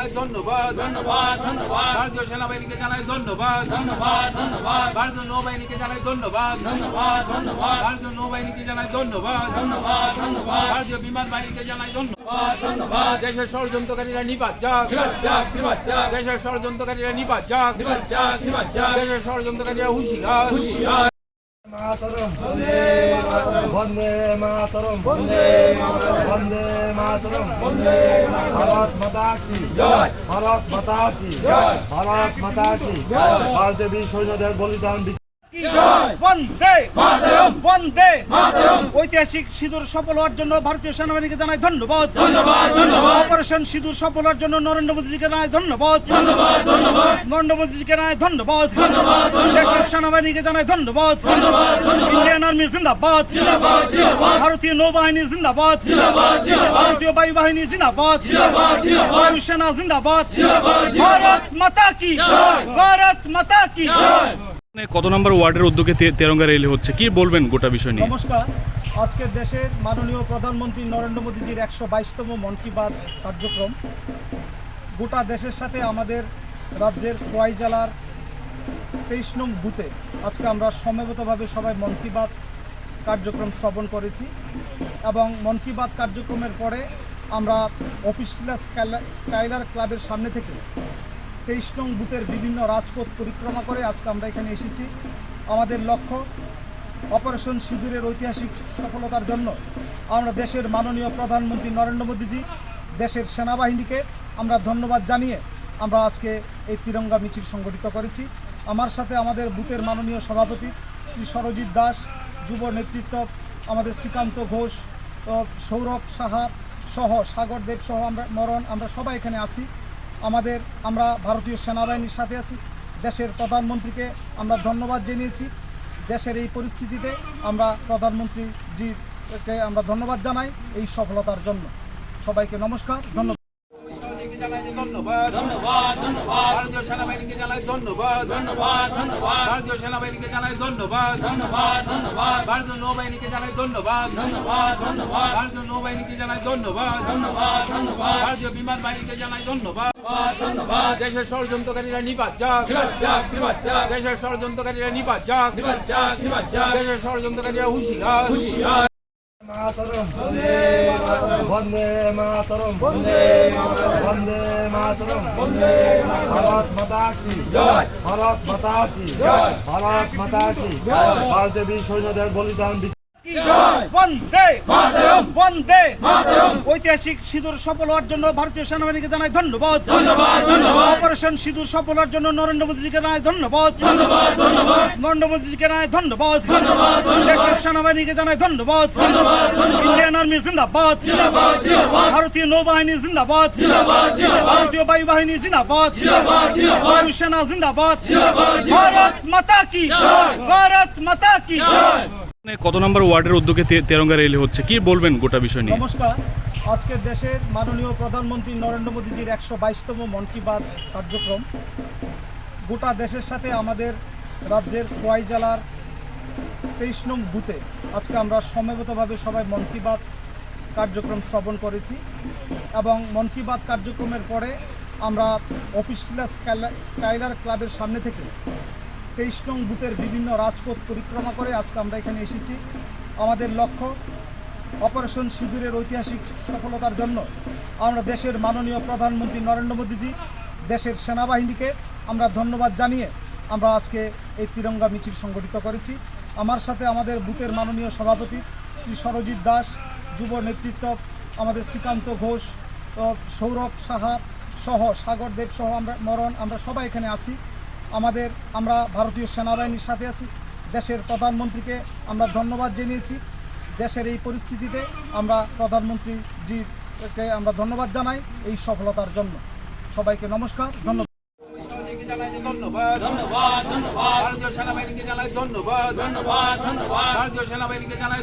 জানাই ধন্যবাদ। ধন্যবাদ ধন্যবাদ। ভারতীয় সেনাবাহিনীকে জানাই ধন্যবাদ। ধন্যবাদ ধন্যবাদ। ভারতীয় নৌবাহিনীকে জানাই ধন্যবাদ। ধন্যবাদ ধন্যবাদ। ভারতীয় নৌবাহিনীকে জানাই ধন্যবাদ। ধন্যবাদ ধন্যবাদ। ভারতীয় বিমান বাহিনীকে জানাই ধন্যবাদ। ধন্যবাদ দেশের ষড়যন্ত্রকারীরা নিপাত যাক। দেশের ষড়যন্ত্রকারীরা নিপাত যাক। দেশের ষড়যন্ত্রকারীরা হুঁশিয়ার। হুঁশিয়ার। মাতরম। বন্দে মাতরম। বন্দে মাতরম। ভারত মাতা কি? ভারত মাতা কি? ভারত মাতা কি? ভারতীয় বীর সৈন্যদের বলিদান ঐতিহাসিক সিঁদুর সফল হওয়ার জন্য ভারতীয় সেনাবাহিনীকে জানাই ধন্যবাদ। অপারেশন সিঁদুর সফল হওয়ার জন্য নরেন্দ্র মোদীজিকে জানাই ধন্যবাদ। নরেন্দ্র মোদীজিকে জানাই ধন্যবাদ। দেশের সেনাবাহিনীকে জানাই ধন্যবাদ। ইন্ডিয়ান আর্মি জিন্দাবাদ। ভারতীয় নৌবাহিনী জিন্দাবাদ। ভারতীয় বায়ুবাহিনী জিন্দাবাদ। বায়ুসেনা জিন্দাবাদ। ভারত মাতা কি? ভারত মাতা কি? কত নম্বর ওয়ার্ডের উদ্যোগে তেরঙ্গা রেলি হচ্ছে? কি বলবেন গোটা বিষয় নিয়ে? নমস্কার। আজকে দেশের মাননীয় প্রধানমন্ত্রী নরেন্দ্র মোদীজির একশো বাইশতম মন কি বাত কার্যক্রম। গোটা দেশের সাথে আমাদের রাজ্যের খোয়াই জেলার তেইশ নং বুথে আজকে আমরা সমবেতভাবে সবাই মন কি বাত কার্যক্রম শ্রবণ করেছি এবং মন কি বাত কার্যক্রমের পরে আমরা অফিস স্কাইলার ক্লাবের সামনে থেকে তেইশ নং বুথের বিভিন্ন রাজপথ পরিক্রমা করে আজকে আমরা এখানে এসেছি। আমাদের লক্ষ্য, অপারেশন সিঁদুরের ঐতিহাসিক সফলতার জন্য আমরা দেশের মাননীয় প্রধানমন্ত্রী নরেন্দ্র মোদীজি, দেশের সেনাবাহিনীকে আমরা ধন্যবাদ জানিয়ে আমরা আজকে এই তিরঙ্গা মিছিল সংগঠিত করেছি। আমার সাথে আমাদের বুথের মাননীয় সভাপতি শ্রী সরজিৎ দাস, যুব নেতৃত্ব, আমাদের শ্রীকান্ত ঘোষ, সৌরভ সাহা সহ সাগর দেব সহ আমরা মরণ, আমরা সবাই এখানে আছি। আমাদের, আমরা ভারতীয় সেনাবাহিনীর সাথে আছি। দেশের প্রধানমন্ত্রীকে আমরা ধন্যবাদ জানিয়েছি। দেশের এই পরিস্থিতিতে আমরা প্রধানমন্ত্রীজিকে আমরা ধন্যবাদ জানাই এই সফলতার জন্য। সবাইকে নমস্কার, ধন্যবাদ। ধন্যবাদ। ধন্যবাদ। ধন্যবাদ ভারতীয় সেনাবাহিনীকে জানাই ধন্যবাদ। ধন্যবাদ ধন্যবাদ। ভারতীয় সেনাবাহিনীকে জানাই ধন্যবাদ। ধন্যবাদ ধন্যবাদ। ভারতীয় নৌবাহিনীকে জানাই ধন্যবাদ। ধন্যবাদ ধন্যবাদ। ভারতীয় নৌবাহিনীকে জানাই ধন্যবাদ। ধন্যবাদ ধন্যবাদ। ভারতীয় বিমান বাহিনীকে জানাই ধন্যবাদ। ধন্যবাদ দেশের ষড়যন্ত্রকারীরা নিপাত যাক। যাক দিবাত যাক। দেশের ষড়যন্ত্রকারীরা নিপাত যাক। দেশের ষড়যন্ত্রকারীরা হুঁশিয়ার। হুঁশিয়ার। মাতরম। বন্দে মাতরম। বন্দে বন্দে মাতরম ভারত মাতা কি? ভারত মাতা কি? ভারত মাতা কি বীর সৈন্যদের বলিদান বন্দে। বন্দে। ঐতিহাসিক সিঁদুর সফল হওয়ার জন্য ভারতীয় সেনাবাহিনীকে জানাই ধন্যবাদ। অপারেশন সিঁদুর সফল হওয়ার জন্য নরেন্দ্র মোদীজিকে জানাই ধন্যবাদ। নরেন্দ্র মোদীজিকে জানাই ধন্যবাদ। দেশের সেনাবাহিনীকে জানাই ধন্যবাদ। ইন্ডিয়ান আর্মি জিন্দাবাদ। ভারতীয় নৌবাহিনী জিন্দাবাদ। ভারতীয় বায়ুবাহিনী জিন্দাবাদ। বায়ুসেনা জিন্দাবাদ। ভারত মাতা কি? ভারত মাতা কি? কত নম্বর ওয়ার্ডের উদ্যোগে তেরঙ্গা রেলি হচ্ছে? কি বলবেন গোটা বিষয় নিয়ে? নমস্কার। আজকে দেশের মাননীয় প্রধানমন্ত্রী নরেন্দ্র মোদীজির একশো বাইশতম মন কি বাত কার্যক্রম। গোটা দেশের সাথে আমাদের রাজ্যের খোয়াই জেলার তেইশ নং বুথে আজকে আমরা সমবেতভাবে সবাই মন কি বাত কার্যক্রম শ্রবণ করেছি এবং মন কি বাত কার্যক্রমের পরে আমরা অফিস স্কাইলার ক্লাবের সামনে থেকে তেইশ নং বুথের বিভিন্ন রাজপথ পরিক্রমা করে আজকে আমরা এখানে এসেছি। আমাদের লক্ষ্য, অপারেশন সিঁদুরের ঐতিহাসিক সফলতার জন্য আমরা দেশের মাননীয় প্রধানমন্ত্রী নরেন্দ্র মোদীজি, দেশের সেনাবাহিনীকে আমরা ধন্যবাদ জানিয়ে আমরা আজকে এই তিরঙ্গা মিছিল সংগঠিত করেছি। আমার সাথে আমাদের বুথের মাননীয় সভাপতি শ্রী সরজিৎ দাস, যুব নেতৃত্ব, আমাদের শ্রীকান্ত ঘোষ, সৌরভ সাহা সহ সাগর দেব সহ আমরা মরণ, আমরা সবাই এখানে আছি। আমাদের, আমরা ভারতীয় সেনাবাহিনীর সাথে আছি। দেশের প্রধানমন্ত্রীকে আমরা ধন্যবাদ জানিয়েছি। দেশের এই পরিস্থিতিতে আমরা প্রধানমন্ত্রীজিকে আমরা ধন্যবাদ জানাই এই সফলতার জন্য। সবাইকে নমস্কার, ধন্যবাদ। ধন্যবাদ ধন্যবাদ। ভারতীয় সেনাবাহিনীকে জানাই ধন্যবাদ। ধন্যবাদ ধন্যবাদ ভারতীয় সেনাবাহিনীকে জানাই